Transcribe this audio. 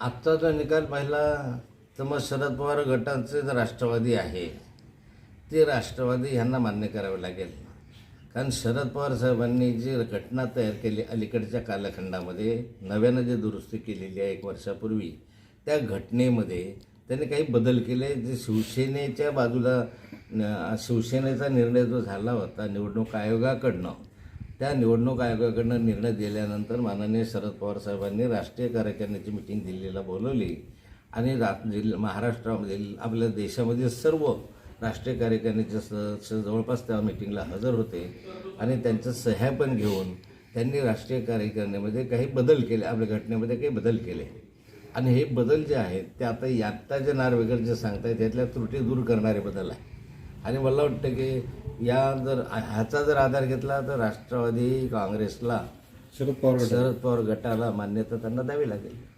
आत्ताचा जो निकाल पाहिला तर मग शरद पवार गटाचे जे राष्ट्रवादी आहे ते राष्ट्रवादी ह्यांना मान्य करावे लागेल. कारण शरद पवार साहेबांनी जी घटना तयार केली अलीकडच्या कालखंडामध्ये नव्यानं जी दुरुस्ती केलेली आहे एक वर्षापूर्वी त्या घटनेमध्ये त्यांनी काही बदल केले जे शिवसेनेच्या बाजूला शिवसेनेचा निर्णय जो झाला होता निवडणूक आयोगाकडनं त्या निवडणूक आयोगाकडनं निर्णय दिल्यानंतर माननीय शरद पवार साहेबांनी राष्ट्रीय कार्यकारिणीची मिटिंग दिल्लीला बोलवली. आणि रा जिल्हा महाराष्ट्रामध्ये आपल्या देशामध्ये सर्व राष्ट्रीय कार्यकारिणीचे सदस्य जवळपास त्या मिटिंगला हजर होते. आणि त्यांचं सह्या पण घेऊन त्यांनी राष्ट्रीय कार्यकारिणीमध्ये काही बदल केले आपल्या घटनेमध्ये काही बदल केले. आणि हे बदल जे आहेत ते आता यात्ता जे नार्वेकर जे सांगतायत त्यातल्या त्रुटी दूर करणारे बदल आहे आणि मला वाटतं की या जर ह्याचा जर आधार घेतला तर राष्ट्रवादी काँग्रेसला शरद पवार शरद पवार गटाला मान्यता त्यांना द्यावी लागेल.